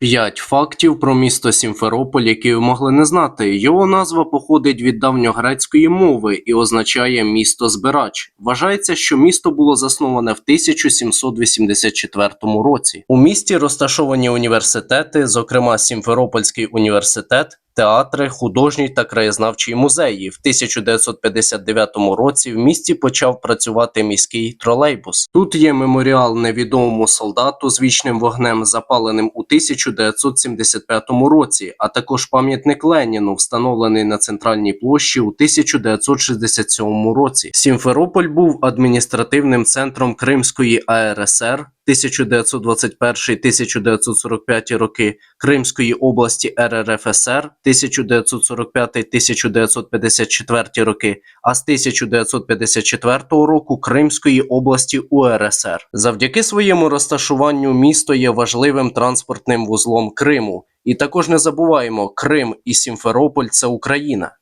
П'ять фактів про місто Сімферополь, які ви могли не знати. Його назва походить від давньогрецької мови і означає місто збирач. Вважається, що місто було засноване в 1784 році. У місті розташовані університети, зокрема Сімферопольський університет. Театри, художній та краєзнавчий музеї. В 1959 році в місті почав працювати міський тролейбус. Тут є меморіал невідомому солдату з вічним вогнем, запаленим у 1975 році, а також пам'ятник Леніну, встановлений на центральній площі у 1967 році. Сімферополь був адміністративним центром Кримської АРСР. 1921-1945 роки Кримської області РРФСР 1945-1954 роки, а з 1954 року Кримської області УРСР. Завдяки своєму розташуванню місто є важливим транспортним вузлом Криму. І також не забуваємо, Крим і Сімферополь це Україна.